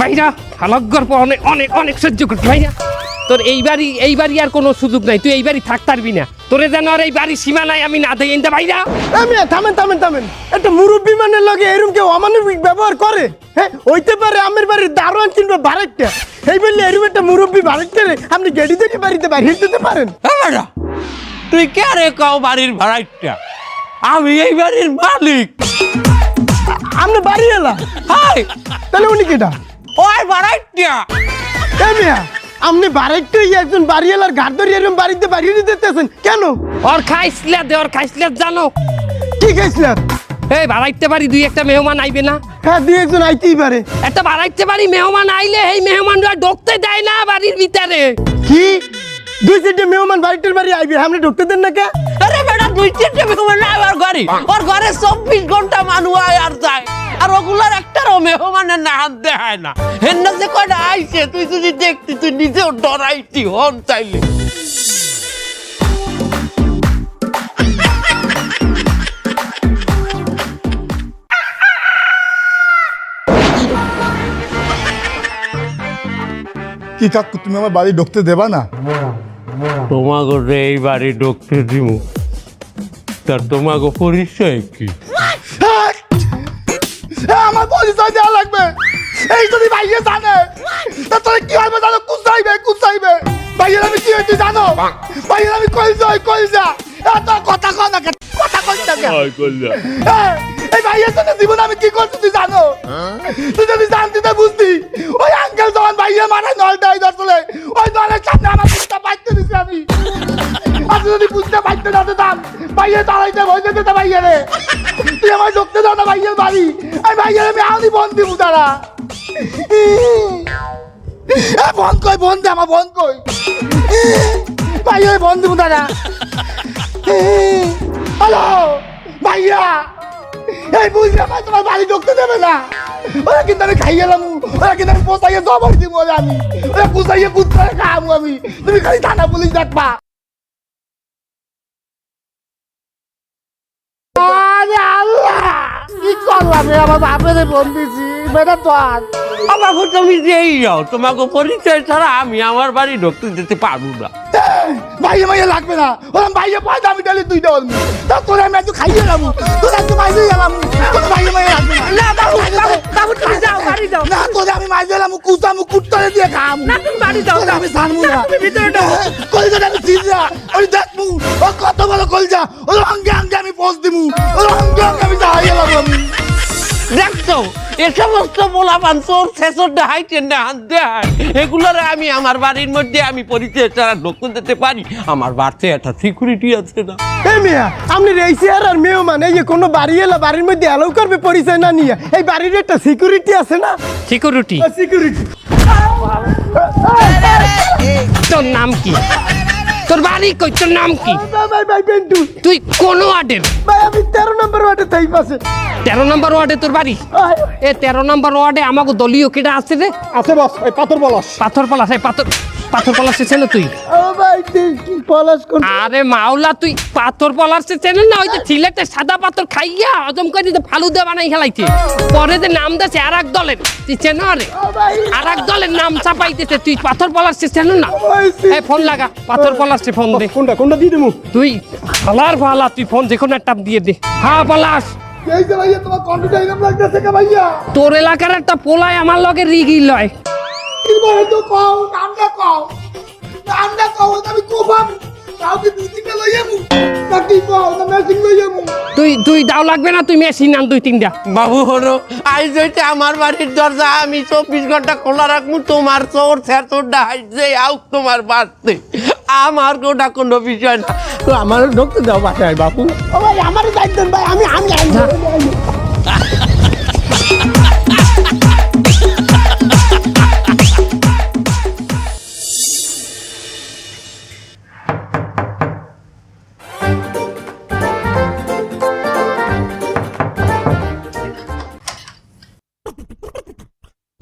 ভাইরা হালক গল্প অনেক অনেক অনেক সহ্য করছি ভাইরা তোর এইবারই এইবারই আর কোনো সুযোগ নাই তুই এইবারই থাক পারবি না। তোরে যেন আর এই বাড়ির সীমানায় আমি না দেই ভাইরা। আমি থামেন থামেন থামেন। একটা মুরব্বী মানের লগে এরকম কেউ অমানবিক ব্যবহার করে? হ্যাঁ হইতে পারে আমের বাড়ির দারোয়ান কিনবে বারেকটা এই বললে এরকম একটা মুরব্বী বারেকটা আপনি গেড়ি থেকে বাড়িতে বাড়িয়ে দিতে পারেন। হ্যাঁ তুই কে রে কাও বাড়ির ভাড়াইটা আমি এই বাড়ির মালিক। আপনি বাড়ি এলা হাই। তাহলে উনি কেটা ওই ভাড়াইটা এই মিয়া আপনি বারেকটা একজন বাড়ি এলার ঘাট ধরে এরকম বাড়িতে বাড়িয়ে দিতেছেন কেন? ওর খাইসলে দে ওর খাইসলে জানো। কি খাইছিলেন এই বাড়াইতে পারি দুই একটা মেহমান আইবে না? হ্যাঁ দুই একজন আইতেই পারে। একটা বাড়াইতে পারি মেহমান আইলে এই মেহমানরা ঢুকতে দেয় না বাড়ির ভিতরে। কি? দুই চারটে মেহমান বাড়িটার বাড়ি আইবে আপনি ঢুকতে দেন না কে? আরে বেটা দুই তিনটে বেগমের না আমার ঘরে। ওর ঘরে চব্বিশ ঘণ্টা মানুষ আয় আর যায়। আর ওগুলার একটারও মেহমানের না হাত দেয় না। হেন যে কয়টা আইছে তুই যদি দেখতি তুই নিজেও ডরাইতি হন চাইলে। কি কাকু তুমি আমার বাড়ি ঢুকতে দেবা না? তোমাকে রে এই বাড়ি ঢুকতে দিব তার তোমাকে পরিচয় কি? আমার পরিচয় দেওয়া লাগবে। এই যদি ভাইয়ে জানে তা তোর কি হবে জানো? কুচাইবে কুচাইবে। ভাইয়ের আমি কি হয়েছি জানো? ভাইয়ের আমি কই যাই কই যা এত কথা কয় না? কথা কই না এই ভাইয়ের জন্য জীবন আমি কি করছি তুই জানো? তুই যদি জানতি তো বুঝতি ওই আঙ্কেল যখন ভাইয়ের মাথায় নল দেয় আসলে ওই নলের সামনে আমার বুঝতে পারতে দিছি আমি। আমি যদি বুঝতে পারতে না দিতাম ভাইয়ের দাঁড়াইতে ভয় যেতে তো ভাইয়ের। তুই আমার ঢুকতে দাও না ভাইয়ের বাড়ি। আমি ভাইয়ের আমি আনি বন দিব তারা বন কই বন দে আমার বন কই। ভাইয়ের বন দিব তারা হ্যালো, ভাইয়া। এই বুঝলে ভাই, তোমার বাড়ি ঢুকতে দেবে না। ওরা কিন্তু আমি খাইয়ে গেলাম ওরা কিন্তু আমি পোষাইয়ে জবর দিব আমি। ওরা কুচাইয়ে কুচাইয়ে খাব আমি। তুমি খালি থানা পুলিশ দেখবা। আরে আল্লাহ, কি করলাম আমার বাপের ফোন দিছি। বেটা আজ আমাকে তুমি যেই যাও তোমাকে পরিচয় ছাড়া আমি আমার বাড়ি ঢুকতে দিতে পারব না। ভাইয়ে ভাইয়ে লাগবে না। ওরা ভাইয়ে পয়সা আমি তাহলে তুই দেওয়ার তা তোরা আমি একটু খাইয়ে গেলাম তোরা একটু মাইজে গেলাম তোর ভাইয়ে ভাইয়ে লাগবে না। বাবু বাবু তুমি যাও বাড়ি যাও। না তোরে আমি মাইজে গেলাম কুচামু কুত্তরে দিয়ে খাম। না তুমি বাড়ি যাও আমি জানব না। তুমি ভিতরে ঢোকো। কলজাটা আমি চিনরা আমি দেখব ও কত বড় কলজা। ও অঙ্গে অঙ্গে আমি পোষ দিমু ও অঙ্গে অঙ্গে আমি যাই গেলাম আমি। দেখছ? এ সমস্ত মোলাপান চোর শেষর দেখাইতে না হাত দেয় এগুলোরে আমি আমার বাড়ির মধ্যে আমি পরিচয় ছাড়া ঢুকতে দিতে পারি। আমার বাড়িতে একটা সিকিউরিটি আছে না। এই মিয়া আপনি রেসি আর আর মেহমান এই কোনো বাড়ি এলা বাড়ির মধ্যে অ্যালাউ করবে পরিচয় না নিয়ে এই বাড়ির একটা সিকিউরিটি আছে না? সিকিউরিটি সিকিউরিটি তোর নাম কি? তোর বাড়ি কই? তোর নাম কি? ভাই ভাই পেন্টু তুই কোন ওয়ার্ডের? ভাই আমি তেরো নম্বর ওয়ার্ডে তাই পাশে তেরো নম্বর ওয়ার্ডে তোর বাড়ি? এ তেরো নম্বর ওয়ার্ডে আমাকে দলীয় কেটা আছে রে? আছে বস এই পাথর বলস পাথর পলাশ এই পাথর পাথর পলাশে চেনো তুই পলাশ কোন আরে মাওলা তুই পাথর পলাশে চেনেন না? ওই যে সিলেটে সাদা পাথর খাইয়া হজম করে দিতে ফালুদা বানাই খেলাইছে। পরে যে নাম দেছে আর এক দলের তুই চেনো রে ভাই। আর এক দলের নাম চাপাইতেছে তুই পাথর পলাশে চেনো না? এই ফোন লাগা পাথর পলাশে ফোন দে। কোনটা কোনটা দিয়ে দেবো তুই ফালার ফালা তুই ফোন যে কোনো একটা দিয়ে দে। হ্যাঁ পলাশ। তোর এলাকার একটা পোলায় আমার লগে রিগি লয়। তো কও নামটা কও। নামটা কও আমি কোবাম কাউকে দুই তিনটা লই যাব না কও না মেশিন লই যাব তুই তুই দাও লাগবে না তুই মেশিন আন দুই তিনটা। বাবু হলো আজ হইতে আমার বাড়ির দরজা আমি চব্বিশ ঘণ্টা খোলা রাখব তোমার চোর ছেঁচোর ডাহাই যে আউ তোমার বাড়তে। আমার কোটা কোনো বিষয় না। তো আমার ঢুকতে দাও বাসায় বাবু ও ভাই আমার দায়িত্ব ভাই আমি আমি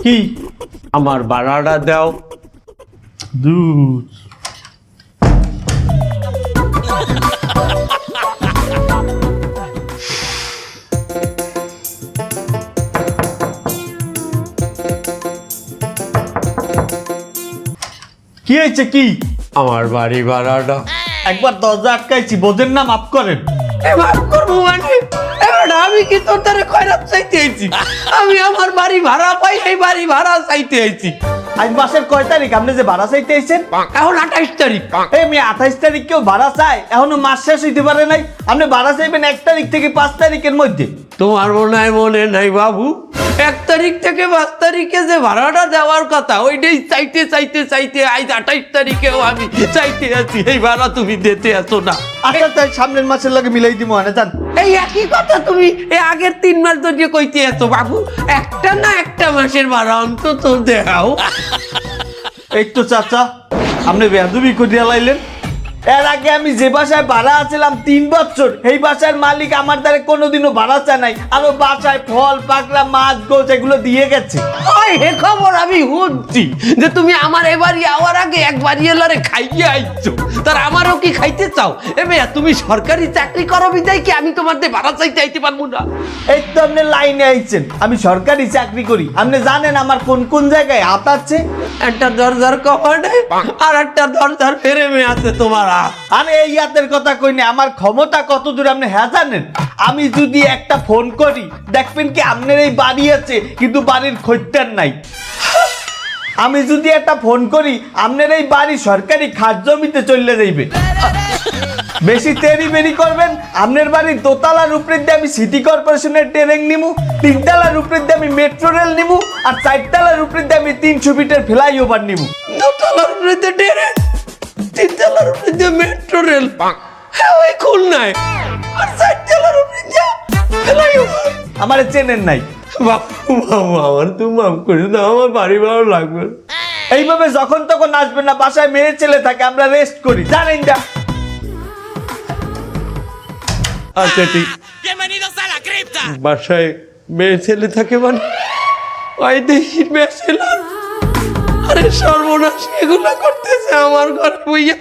কি? আমার বাড়াটা দাও। কি হয়েছে কি? আমার বাড়ি বাড়াটা একবার দরজা আটকাইছি বোধের না মাফ করেন। মাফ করব মানে আমি কি তোর দ্বারা খয়রাত চাইতে আইছি? আমি আমার বাড়ি ভাড়া পাই এই বাড়ি ভাড়া চাইতে আইছি। আজ মাসের কয় তারিখ? আপনি যে ভাড়া চাইতে আইছেন? এখন আঠাইশ তারিখ। এই আমি আঠাইশ তারিখ কেউ ভাড়া চাই এখনও মাস শেষ হইতে পারে নাই। আপনি ভাড়া চাইবেন এক তারিখ থেকে পাঁচ তারিখের মধ্যে। তোমার মনে হয় মনে নাই বাবু? এক তারিখ থেকে পাঁচ তারিখে যে ভাড়াটা দেওয়ার কথা ওইটাই চাইতে চাইতে চাইতে আজ আঠাইশ তারিখেও আমি চাইতে আছি এই ভাড়া তুমি দিতে আসো না। আচ্ছা তাই সামনের মাসের লাগে মিলাই দিব মানে জান এই একই কথা তুমি এই আগের তিন মাস ধরে কইতে আছো বাবু একটা না একটা মাসের ভাড়া অন্তত দেখাও এই তো চাচা আপনি বেয়াদুবি করিয়া লাইলেন। এর আগে আমি যে বাসায় ভাড়া আছিলাম তিন বছর এই বাসার মালিক আমার দ্বারা কোনোদিনও ভাড়া চায় নাই। আরও বাসায় ফল পাকড়া মাছ গোছ এগুলো দিয়ে গেছে। ওই হে খবর আমি শুনছি যে তুমি আমার এবারই আওয়ার আগে একবারই এলারে খাইয়ে আইছো। তার আমারও কি খাইতে চাও? এ মেয়া তুমি সরকারি চাকরি করো বিদায় কি? আমি তোমার দিয়ে ভাড়া চাইতে আইতে পারব না। এই তো আপনি লাইনে আইছেন। আমি সরকারি চাকরি করি। আপনি জানেন আমার কোন কোন জায়গায় হাত আছে? একটা দরজার কপাটে আর একটা দরজার ফেরেমে আছে তোমার আমি এই হাতের কথা কই না আমার ক্ষমতা কত দূর আপনি হ্যাঁ জানেন? আমি যদি একটা ফোন করি, দেখবেন কি আপনার এই বাড়ি আছে, কিন্তু বাড়ির খৈত্যার নাই। আমি যদি একটা ফোন করি, আপনার এই বাড়ি সরকারি খাত জমিতে চলে যাইবে। বেশি তেরি বেরি করবেন, আপনার বাড়ির দোতলার উপরে দিয়ে আমি সিটি কর্পোরেশনের ট্রেন নিমু, তিনতলার উপরে দিয়ে আমি মেট্রো রেল নিমু, আর চারতলার উপরে দিয়ে আমি তিনশো ফিটের ফ্লাইওভার নিমু। দোতলার উপরে দিয়ে ট্রেন? তিনতলার উপরে দিয়ে মেট্রো রেল হ্যাঁ ওই খুলনায়। আর চারতলার উপরে দিয়ে ফ্লাইওভার আমার চেনেন নাই। বাপু বাবু আমার তুমি মাফ করে দাও আমার বাড়ি ভালো লাগবে না। এইভাবে যখন তখন আসবেন না বাসায় মেয়ে ছেলে থাকে আমরা রেস্ট করি। জানেন না। আচ্ছা ঠিক। বাসায় মেয়ে ছেলে থাকে মানে? ওই দেখি মেয়ে ছেলে। আরে সর্বনাশ এগুলো করতেছে আমার ঘরে বইয়া।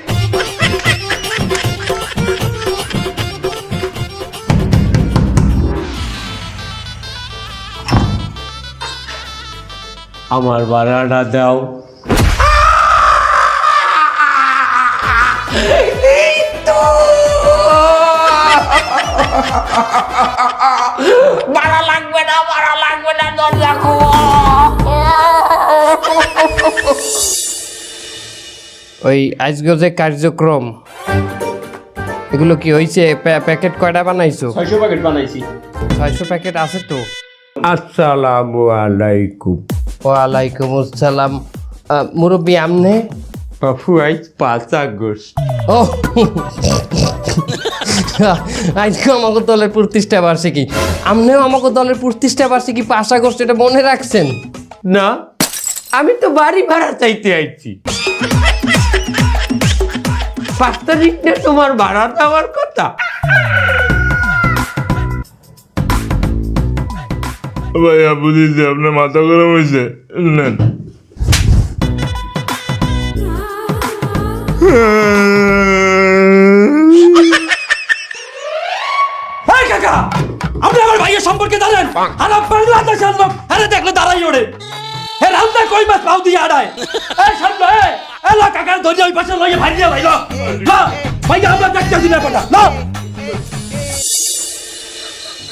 আমার ভাড়াটা দাও। ভাড়া লাগবে না ভাড়া লাগবে না দরজা ওই আজকে যে কার্যক্রম এগুলো কি হয়েছে প্যাকেট কয়টা বানাইছো? ছয়শো প্যাকেট বানাইছি। ছয়শো প্যাকেট আছে তো? আসসালামু আলাইকুম। ওয়ালাইকুম আসসালাম। মুরব্বি আমনে? বাপু আজ পাঁচ আগস্ট। ও। আজকে আমাকে দলের প্রতিষ্ঠা বার্ষিকী। আমনেও আমাকে দলের প্রতিষ্ঠা বার্ষিকী পাঁচ আগস্ট এটা মনে রাখছেন? না আমি তো বাড়ি ভাড়া চাইতে আইছি। পাঁচ তারিখ তোমার ভাড়া দেওয়ার কথা। ভাইয়া বুঝেছি আপনার মাথা গরম হয়েছে নেন। কাকা আপনি আমার ভাইয়ের সম্পর্কে জানেন? আর বাংলাদেশের লোক আরে দেখলে দাঁড়াই ওড়ে রান্না কই মাছ পাও দিয়ে আড়ায় এই সামনে এই এলা কাকার ধরে ওই পাশে লইয়ে ভাই দিয়ে ভাইলো না ভাইয়া আমরা দেখতে দিলে পাটা না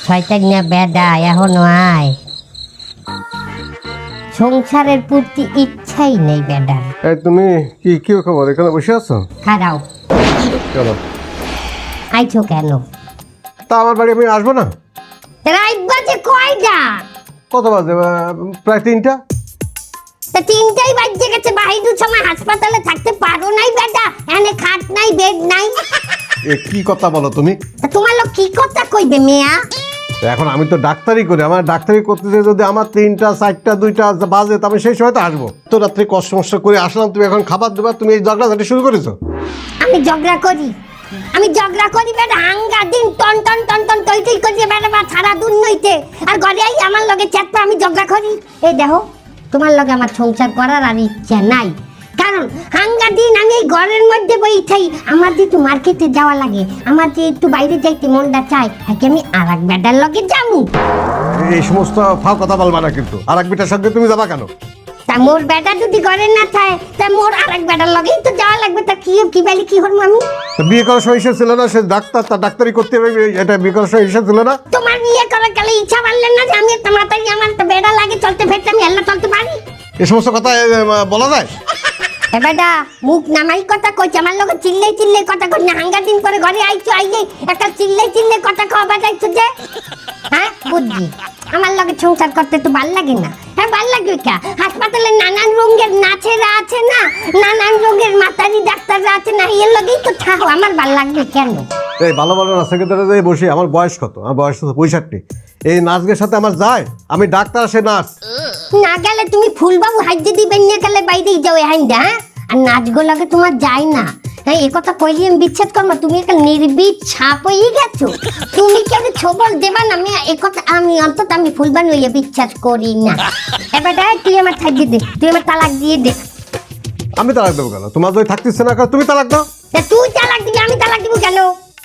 শয়তান না বেডা এখনও আয়। সংসারের প্রতি ইচ্ছাই নেই বেডার। এই তুমি কি কি খবর? এখানে বসে আছো? খারাও। কেন আইছো কেন? তা আমার বাড়ি আমি আসব না? রাত বাজে কয়টা? কত বাজে? প্রায় তিনটা? তা তিনটাই বাজে গেছে বাহিদুর সময় হাসপাতালে থাকতে পারো নাই বেডা এনে খাট নাই বেড নাই। এ কি কথা বলো তুমি? তা তোমার লোক কি কথা কইবে মেয়া? এখন আমি তো ডাক্তারি করি আমার ডাক্তারি করতে যেয়ে যদি আমার তিনটা চারটা দুইটা বাজে তো আমি সেই সময় তো আসব তো রাত্রে কষ্ট মষ্ট করে আসলাম তুমি এখন খাবার দেবা তুমি এই ঝগড়াঝাটি শুরু করেছ? আমি ঝগড়া করি। আমি ঝগড়া করি বেটা হাঙ্গা দিন টন টন টন টন টই করি বেটা বা সারা দুন নইতে। আর ঘরে আই আমার লগে চ্যাট আমি ঝগড়া করি। এই দেখো তোমার লগে আমার সংসার করার আর ইচ্ছা নাই। কারণ হাঙ্গা দিন আমি ঘরের মধ্যে বই চাই আমার যে একটু মার্কেটে যাওয়া লাগে, আমার যে একটু বাইরে যাইতে মনটা চায়, তাকে আমি আর এক বেটার লগে যাব। এই সমস্ত ফাও কথা বলবা না কিন্তু। আর এক বেটার সঙ্গে তুমি যাবা কেন? তা তা মোর বেটা যদি ঘরে না থাকে তা মোর আরেক বেটার লগেই তো যাওয়া লাগবে। তা কি কি বলি কি হরম আমি? তো বিয়ে করার সময় হিসেব ছিল না সে ডাক্তার তার ডাক্তারি করতে হবে এটা বিয়ে করার সময় হিসেব ছিল না। তোমার বিয়ে করার গেলে ইচ্ছা পারলেন না যে আমি একটা মাতারি আমার একটা বেড়া লাগে চলতে ফেরতে আমি হেল্লা চলতে পারি? এ সমস্ত কথা বলা যায়? বেটা মুখ নামাই কথা কইছে আমার লোক চিল্লাই চিল্লাই কথা কই না হাঙ্গা দিন করে ঘরে আইছো আইলে একটা চিল্লাই চিল্লাই কথা কওয়া বেটাইছো যে হ্যাঁ বুদ্ধি। আমার লগে সংসার করতে তো ভালো লাগে না। হ্যাঁ ভালো লাগবে কা? হাসপাতালে নানান রঙের নাচেরা আছে না? নানান রঙের মাতারি ডাক্তাররা আছে না? এর লগেই তো থাকো আমার ভালো লাগবে কেন? এই ভালো ভালো নাচ সেক্রেটারি যে বসি। আমার বয়স কত? আমার বয়স তো পঁয়ষট্টি। এই নাচের সাথে আমার যায়? আমি ডাক্তার সে নার্স। না গেলে তুমি ফুলবাবু হাজ্যে দিবেন নিয়ে গেলে বাইরেই যাও হ্যাঁ? আর নাচগুলোকে তোমার যায় না। হ্যাঁ এ কথা কইলি আমি বিচ্ছেদ করব তুমি একটা নির্বিদ ছাপ হয়ে গেছো। তুমি কেন ছবল দেবা না? আমি এ কথা আমি অন্তত আমি ফুলবান হইয়া বিচ্ছেদ করি না। এবার তুই আমার থাকিয়ে দে তুই আমার তালাক দিয়ে দে। আমি তালাক দেবো কেন? তোমার যদি থাকতেছে না তুমি তালাক দাও। তুই তালাক দিবি আমি তালাক দিব কেন?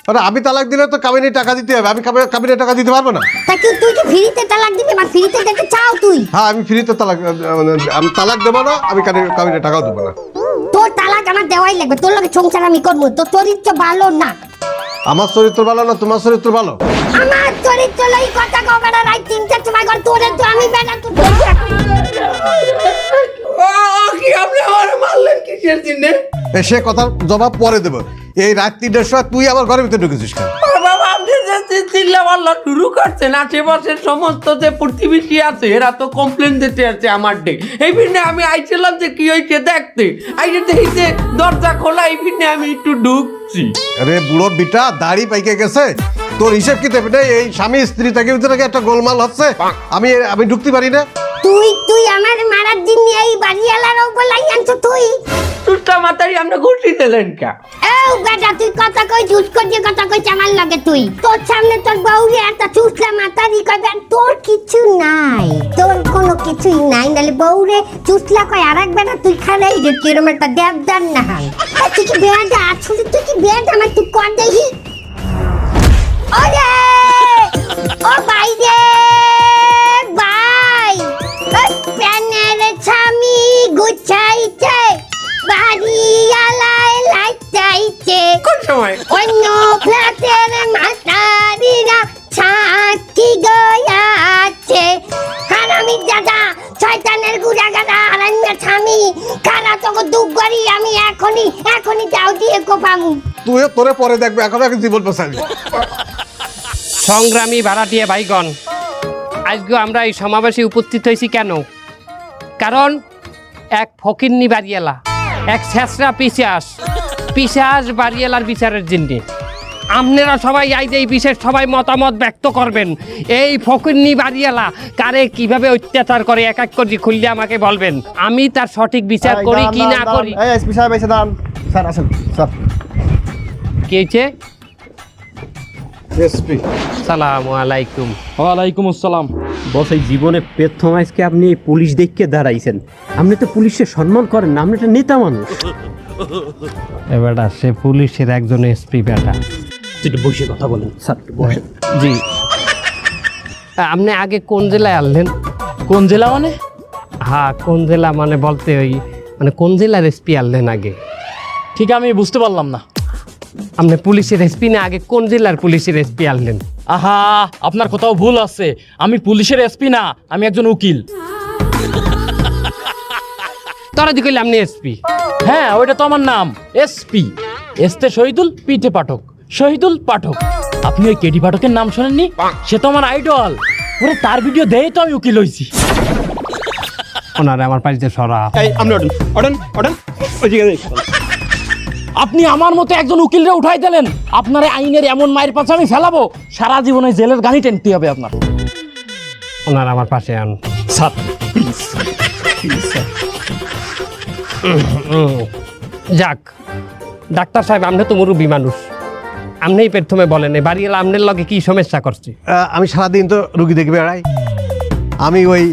আরে আমি তালাক দিলে তো কাবিনে টাকা দিতে হবে। আমি কাবিনে টাকা দিতে পারব না। তা কি তুই কি ফ্রিতে তালাক দিবি? বা ফ্রিতে দিতে চাও তুই। হ্যাঁ আমি ফ্রিতে তালাক মানে আমি তালাক দেবো না আমি কাবিনে টাকাও দেবো না। আমার দেওয়াই লাগবে তোর লগে সংসার আমি করব তোর চরিত্র ভালো না? আমার চরিত্র ভালো না তোমার চরিত্র ভালো? আমার চরিত্র লই কথা কও রাই রাত তিনটার তোমার ঘর তোরে তো আমি বেড়া তো কি আপনি আমার মারলেন কিসের জন্য? এ, সে কথা জবাব পরে দেবো। এই রাত তিনটের সময় তুই আমার ঘরের ভিতরে ঢুকেছিস কেন? বাবা আপনি যে চিল্লা পাল্লা শুরু করছেন আশেপাশের সমস্ত যে প্রতিবেশী আছে এরা তো কমপ্লেন দিতে আছে আমার ডে। এই ভিন্নে আমি আইছিলাম যে কি হয়েছে দেখতে। আইসে দেখি যে দরজা খোলা এই ভিন্নে আমি একটু ঢুকছি। আরে বুড়োর বিটা দাড়ি পাইকে গেছে। তোর হিসেব কি দেবে? এই স্বামী স্ত্রী থেকে ভিতরে একটা গোলমাল হচ্ছে। আমি আমি ঢুকতে পারি না। তুই তুই আমার মারার জন্য এই বাড়িওয়ালারও বলাই আনছো তুই? মাতারি আমরা ঘুরতে দিলেন কা? বেটা, তুই কথা কই চুস করে কথা কই আমার লগে তুই? তোর সামনে তোর বউরে একটা চুসলা মাতারি কইবে, আর তোর কিছু নাই, তোর কোনো কিছুই নাই। নালে বউরে চুসলা কয় আরেক বেটা, তুই খারাই যে কিরম একটা দেবদার না তুই কি বেয়াটা আসলে তুই কি বেয়াটা আমার তুই কর দেখি। ওরে, ও বাইরে, বাই ও প্যানের ছামি গুছাইছে। বাড়ি আলায় লাইটাইছে কোন সময়? অন্য ফ্ল্যাটের মাতারিরা ছাকি গয়াছে হারামি দাদা শয়তানের গুড়া গাদা হারান্না ছামি কারা তোকে দুঃখ করি আমি এখনই এখনই যাও দিয়ে কোপামু তুই তোরে পরে দেখবে এখন জীবন বাঁচাবি সংগ্রামী ভাড়াটিয়া ভাইগণ আজকে আমরা এই সমাবেশে উপস্থিত হয়েছি কেন? কারণ এক ফকিন্নি বাড়িয়ালা এক শেষরা পিসাস পিসাস বাড়িয়ালার বিচারের জিন্দি। আপনারা সবাই আই যে এই বিশেষ সবাই মতামত ব্যক্ত করবেন। এই ফকিরনি বাড়িয়ালা কারে কীভাবে অত্যাচার করে এক এক করে খুললে আমাকে বলবেন। আমি তার সঠিক বিচার করি কি না করি? স্যার আসেন। স্যার। কি হয়েছে এসপি সালাম আলাইকুম। ওয়ালাইকুম আসসালাম। বস এই জীবনে প্রথম আজকে আপনি এই পুলিশ দেখকে দাঁড়াইছেন। আপনি তো পুলিশের সম্মান করেন না আপনি একটা নেতা মানুষ। এবারটা সে পুলিশের একজন এসপি বেটা। একটু বসে কথা বলেন। স্যার জি। আপনি আগে কোন জেলায় আনলেন? কোন জেলা মানে? হ্যাঁ কোন জেলা মানে বলতে ওই মানে কোন জেলার এসপি আনলেন আগে? ঠিক আমি বুঝতে পারলাম না। আপনি পুলিশের এসপি না আগে কোন জেলার পুলিশের এসপি আনলেন? আহা আপনার কোথাও ভুল আছে। আমি পুলিশের এসপি না আমি একজন উকিল। তোরা দি কইলে আপনি এসপি। হ্যাঁ ওইটা তো আমার নাম এসপি। এসতে শহীদুল পিঠে পাঠক। শহীদুল পাঠক। আপনি ওই কেডি পাঠকের নাম শোনেননি? সে তো আমার আইডল। ওরে তার ভিডিও দেই তো আমি উকিল হইছি। ওনারে আমার পাশে সরা। এই আপনি ওঠেন। ওঠেন ওঠেন। দেখুন। আপনি আমার মতো একজন উকিলরে উঠাই দিলেন আপনার আইনের এমন মায়ের পাশে আমি ফেলাবো সারা জীবনে জেলের গাড়ি টেনতে হবে আপনার। ওনার আমার পাশে আন। স্যার। যাক ডাক্তার সাহেব আপনি তো মুরব্বী মানুষ। আপনিই প্রথমে বলেন এই বাড়ি এলা আপনার লগে কি সমস্যা করছে? আমি সারাদিন তো রুগী দেখে বেড়াই। আমি ওই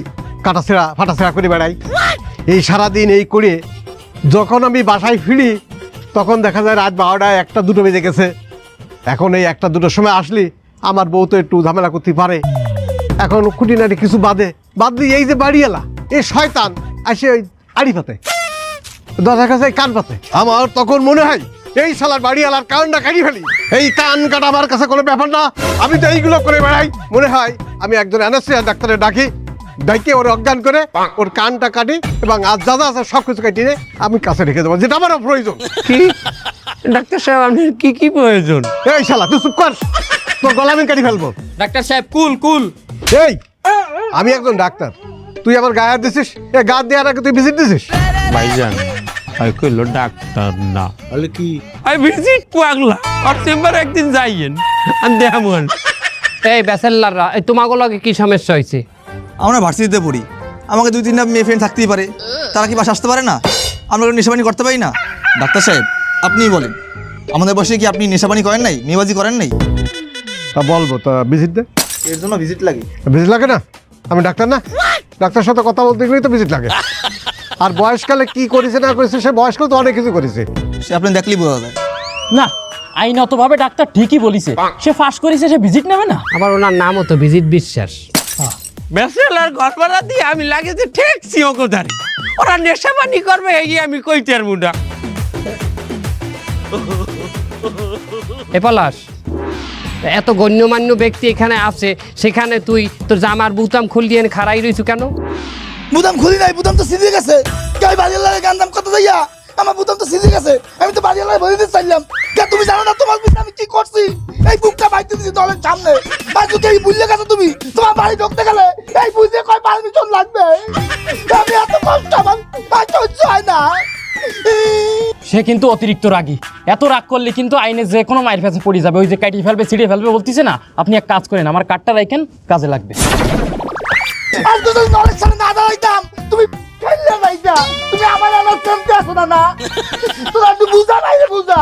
কাটাছেড়া ফাটাছেড়া করে বেড়াই। এই সারাদিন এই করে যখন আমি বাসায় ফিরি তখন দেখা যায় রাত বারোটায় একটা, দুটো বেজে গেছে। এখন এই একটা, দুটোর সময় আসলি, আমার বউ তো একটু ঝামেলা করতে পারে। এখন খুঁটিনাটি কিছু বাদে, বাদ দিয়ে এই যে বাড়ি এলা এই শয়তান, আসে ওই আড়ি পাতে, দরজার কাছে কান পাতে। আমার তখন মনে হয়, এই শালার বাড়ি আলার কানটা কাটি ফেলি। এই কান কাটা আমার কাছে কোনো ব্যাপার না, আমি তো এইগুলো করে বেড়াই। মনে হয়, আমি একজন অ্যানাস্ট্রিয়া ডাক্তারের ডাকি ডাইকে ওর অজ্ঞান করে ওর কানটা কাটি এবং আজ যা যা আছে সব কিছু কাটিয়ে আমি কাছে রেখে দেবো। যেটা আমার প্রয়োজন। কি? ডাক্তার সাহেব আপনার কি কি প্রয়োজন? এই শালা তুই চুপ কর। তোর গলা আমি কাটি ফেলব। ডাক্তার সাহেব কুল কুল। এই আমি একজন ডাক্তার। তুই আমার গায়ে হাত দিছিস? এ গা দেওয়ার আগে তুই ভিজিট দিছিস? ভাইজান আমি কইলো ডাক্তার না। তাহলে কি? আমি ভিজিট পাগলা। আর চেম্বারে একদিন যাইয়েন। আমি দেখামন এই ব্যাচেলাররা এই তোমাকে লগে কি সমস্যা হয়েছে আমরা ভার্সিটিতে পড়ি। আমাকে দুই তিনটা মেয়ে ফ্রেন্ড থাকতেই পারে। তারা কি বাসা আসতে পারে না? আমরা নেশাবানি করতে পারি না? ডাক্তার সাহেব আপনিই বলেন। আমাদের বসে কি আপনি নেশাবানি করেন নাই মেয়েবাজি করেন নাই? তা বলব তা ভিজিট দে। এর জন্য ভিজিট লাগে। ভিজিট লাগে না? আমি ডাক্তার না? ডাক্তার সাথে কথা বলতে গেলেই তো ভিজিট লাগে। আর বয়সকালে কি করেছে না করেছে সে বয়সকালে তো অনেক কিছু করেছে। সে আপনি দেখলেই বোঝা যায়। না আইনতভাবে ডাক্তার ঠিকই বলিছে। সে ফাঁস করেছে সে ভিজিট নেবে না? আবার ওনার নামও তো ভিজিট বিশ্বাস। ব্যাচেলার ঘর ভাড়া দিয়ে আমি লাগে যে ঠেকছি ওকে ধরে ওরা নেশাবানি করবে এই আমি কইতে আর মুডা এ পলাশ এত গণ্যমান্য ব্যক্তি এখানে আছে সেখানে তুই তোর জামার বুতাম খুলিয়ে এনে খাড়াই রইছু কেন? বুদাম খুলি নাই বুদাম তো সিজে গেছে কে বাড়ির লাগে গান দাম কত যাইয়া? আমার বুদাম তো সিজে গেছে আমি তো বাড়ির লাগে বলে দিতে চাইলাম। কে তুমি জানো না তোমার আমি কি করছি? এই বুকটা বাইতে দিছি দলের সামনে। বাজু কে বুঝলে গেছো তুমি। তোমার বাড়ি ঢুকতে গেলে এই বুঝতে কয় পারমিশন লাগবে? আমি এত কষ্ট আমার সহ্য হয় না। সে কিন্তু অতিরিক্ত রাগী। এত রাগ করলে কিন্তু আইনে যে কোনো মায়ের কাছে পড়ে যাবে। ওই যে কাটিয়ে ফেলবে ছিঁড়ে ফেলবে বলতেছে না আপনি এক কাজ করেন আমার কার্ডটা রাখেন কাজে লাগবে। আর যদি দলের সামনে না দাঁড়াইতাম। তুমি তুমি আমার আমার কেমতে আসো না না? তোরা একটু বুঝা নাই রে বুঝা।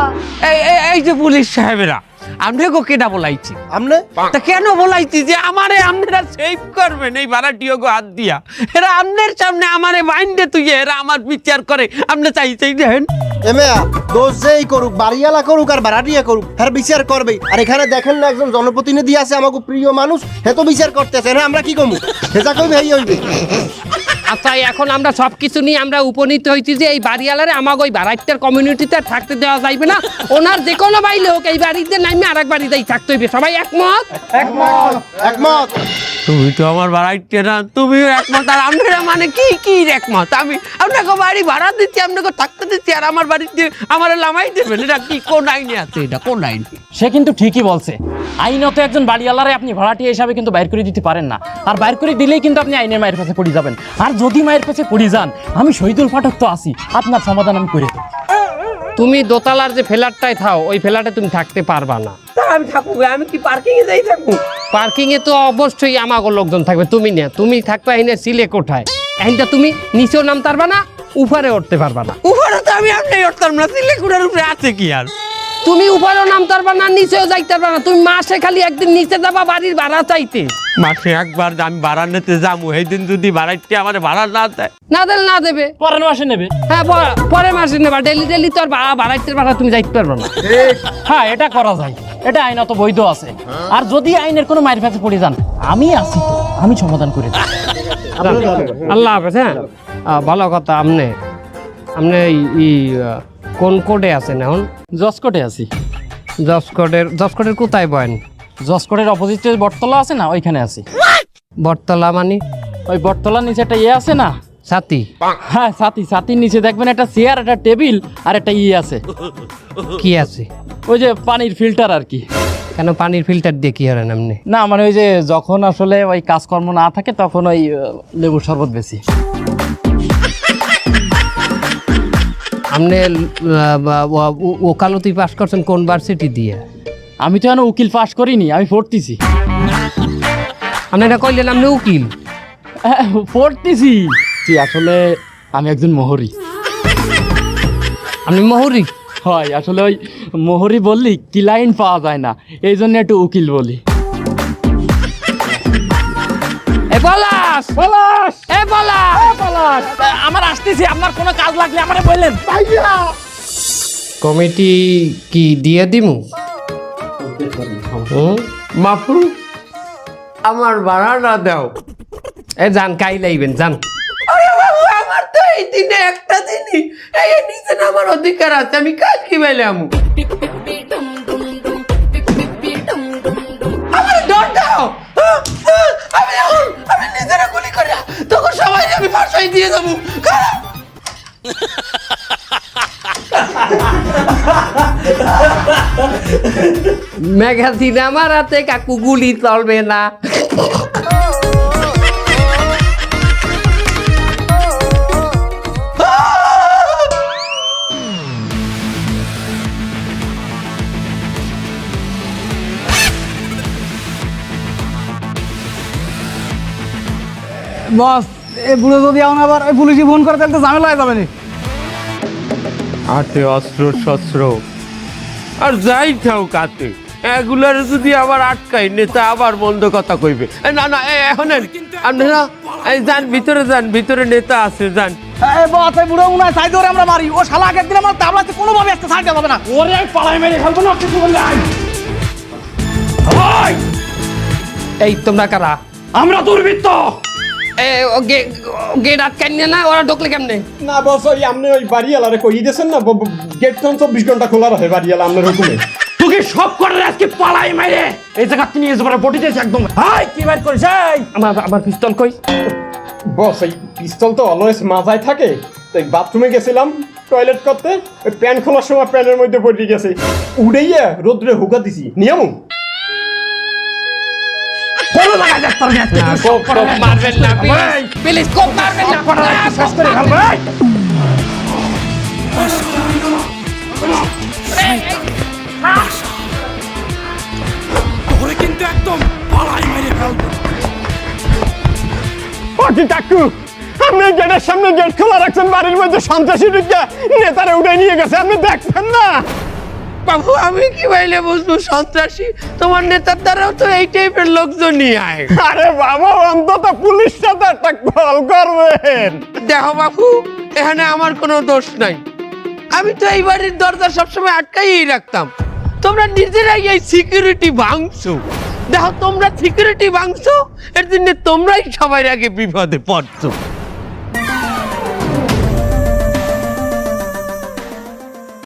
এই এই- এই যে পুলিশ সাহেবেরা আপনি গো কেটা বলাইছি? আমনে? তা কেন বলাইছি যে আমারে আপনারা সেভ করবেন এই ভাড়াটিও গো হাত দিয়া। এরা আমনের সামনে আমারে মাইন্ডে তুই এরা আমার বিচার করে। আপনি চাইছেই দেখেন এমেয়া দোষ যেই করুক বাড়িয়ালা করুক আর ভাড়াটিয়া করুক হ্যাঁ বিচার করবে। আর এখানে দেখেন না একজন জনপ্রতিনিধি আছে আমাকে প্রিয় মানুষ হে তো বিচার করতেছে হ্যাঁ আমরা কি কমু? হেজা কইবে হেই হইবে। আচ্ছা এখন আমরা সব কিছু নিয়ে আমরা উপনীত হইছি যে এই বাড়িওয়ালারে আমাকে ওই বারাইটার কমিউনিটিতে থাকতে দেওয়া যাইবে না। ওনার যে কোনো বাইলে হোক, এই বাড়িতে নামে আর এক বাড়িতেই থাকতে হইবে। সবাই একমত? একমত। একমত। তুমি তো আমার বাড়াইতে না তুমিও একমত। আর আপনারা মানে কি কি একমত? আমি আপনাকে বাড়ি ভাড়া দিচ্ছি আপনাকে থাকতে দিচ্ছি আর আমার বাড়িতে আমার লামাই দেবেন। এটা কি কোন আইনে আছে এটা কোন আইন? সে কিন্তু ঠিকই বলছে। আইনত একজন বাড়িওয়ালারে আপনি ভাড়াটিয়া হিসাবে কিন্তু বাইর করে দিতে পারেন না। আর বাইর করে দিলেই কিন্তু আপনি আইনের মায়ের কাছে পড়ে যাবেন। আর যদি মায়ের কাছে পড়ে যান আমি শহীদুল পাঠক তো আছি আপনার সমাধান আমি করে দেবো। তুমি দোতলার যে ফ্ল্যাটটায় থাও ওই ফ্ল্যাটে তুমি থাকতে পারবা না। আমি থাকব আমি কি পার্কিং এ যাই থাকব? পার্কিং এ তো অবশ্যই আমাগো লোকজন থাকবে তুমি না তুমি থাকবে এনে সিলে কোঠায়। এখানটা তুমি নিচেও নাম পারবা না উপরে উঠতে পারবা না। উপরে তো আমি আপনি উঠতাম না সিলেকুড়ার উপরে আছে কি আর? তুমি উপরেও নাম পারবা না নিচেও যাইতে পারবা না তুমি মাসে খালি একদিন নিচে যাবা বাড়ির ভাড়া চাইতে। মাসে একবার আমি ভাড়া নিতে যাব সেই দিন যদি ভাড়াইতে আমার ভাড়া না দেয়? না দিলে না দেবে। পরের মাসে নেবে? হ্যাঁ প- পরে মাসে নেবা ডেলি ডেলি তোর ভাড়া ভাড়াইতে ভাড়া তুমি যাইতে পারবা না। হ্যাঁ এটা করা যায়। এটা আইনত বৈধ আছে। আর যদি আইনের কোনো মায়ের কাছে পড়ে যান আমি আছি তো আমি সমাধান করে দেবো। আল্লাহ হাফেজ হ্যাঁ? ভালো কথা আপনি আপনি এই- এই কোন কোর্টে আছেন এখন? জসকোটে আছি। জসকোটের জসকোটের কোথায় বয়েন? জসকোটের অপোজিটে বটতলা আছে না ওইখানে আছি। বটতলা মানে? ওই বটতলার নিচে একটা ইয়ে আছে না সাথী হ্যাঁ সাথী সাথীর নিচে দেখবেন একটা চেয়ার একটা টেবিল আর একটা ইয়ে আছে। কি আছে? ওই যে পানির ফিল্টার আর কি। কেন পানির ফিল্টার দিয়ে কি হারেন আপনি না মানে ওই যে যখন আসলে ওই কাজকর্ম না থাকে তখন ওই লেবুর শরবত বেশি। আপনি ওকালতি পাস করছেন কোন ভার্সিটি দিয়ে? আমি তো এখন উকিল পাস করিনি আমি পড়তেছি। আপনি এটা কইলেন আপনি উকিল? হ্যাঁ, পড়তেছি। জি, আসলে আমি একজন মোহরি? আমি মহুরি? হয় আসলে ওই মোহরি বললি ক্লায়েন্ট পাওয়া যায় না এই জন্য একটু উকিল বলি। এ পলাশ! পলাশ! এ পলাশ! পলাশ, আমার আসতেছি আপনার কোনো কাজ লাগলে আমারে বললেন। কমিটি কি দিয়ে দিমু? বাপু আমার ভাড়াটা দাও। এ যান কাই লাইবেন যান। তো এই দিনে একটা দিনই। এই নিচে আমার অধিকার আছে আমি কাজ কি পাইলাম আমার ডর দাও! হ্যাঁ, হ্যাঁ, আমি আমি নিজেরা গুলি করে। তখন সবাই আমি ফাঁসাই দিয়ে যাব খারাপ ম্যাগাজিন আমার হাতে কাকু গুলি চলবে না। বস এই বুড়ো যদি এখন আবার ওই পুলিশে ফোন করে তাহলে তো ঝামেলা হয়ে যাবে না। হাতে অস্ত্র শস্ত্র। আর যাই থাও কাতে এগুলার যদি আবার আটকাই নেতা আবার বন্ধ কথা কইবে। এ, না না এ, এখন আপনারা এই যান ভিতরে যান ভিতরে নেতা আছে যান। এই বস এই বুড়ো মনে হয় সাইড ধরে আমরা মারি। ও শালা আগের দিন আমার তাবলাতে কোনোভাবে একটা ছাড় যাবে না। ওরে আমি পালাই মেরে ফেলব না কিছু বললে আই এই তোমরা কারা? আমরা দুর্বৃত্ত। এ, ও গে- ও গেট আটকান না ওরা ঢুকলে কেমনে? না বস ওই আপনি ওই বাড়িওয়ালারে কই দিয়েছেন না ব- ব- গেট তো চব্বিশ ঘণ্টা খোলা রাখে বাড়িওয়ালা আপনার হুকুমে। তোকে সব করে আজকে পালাই মেরে এই জায়গা তুমি এসে বটি দিয়েছে একদম। হাই কি বার করিস আমার আমার পিস্তল কই? বস এই পিস্তল তো অলওয়েজ মাথায় থাকে। বাথরুমে গেছিলাম টয়লেট করতে ওই প্যান্ট খোলার সময় প্যান্টের মধ্যে পড়ে গেছে। উড়েইয়া রোদ্রে হুকা দিছি। নিয়ম? কোনো জায়গায় যাস তোর আজকে তুই সব করে মারবেন না এই, প্লিজ। কোপ মারবেন না। করে আজকে শেষ করে ফেলব এই। তোরে কিন্তু একদম পালাই মেরে ফেলব পাটি কাকু আপনি গেটের সামনে গেট খোলা রাখছেন বাড়ির মধ্যে সন্ত্রাসী ঢুকে নেতারে উঠে নিয়ে গেছে আপনি দেখবেন না? বাবু আমি কি বাইলে বুঝব? সন্ত্রাসী তোমার নেতার দ্বারাও তো এই টাইপের লোকজন নিয়ে আয়। আরে বাবা অন্তত পুলিশ সাথে একটা কল করবেন দেখো বাবু এখানে আমার কোনো দোষ নাই। আমি তো এই বাড়ির দরজা সবসময় আটকাই রাখতাম। তোমরা নিজেরাই এই সিকিউরিটি ভাঙছো। দেখো তোমরা সিকিউরিটি ভাঙছো এর জন্য তোমরাই সবাই আগে বিপদে পড়ছো।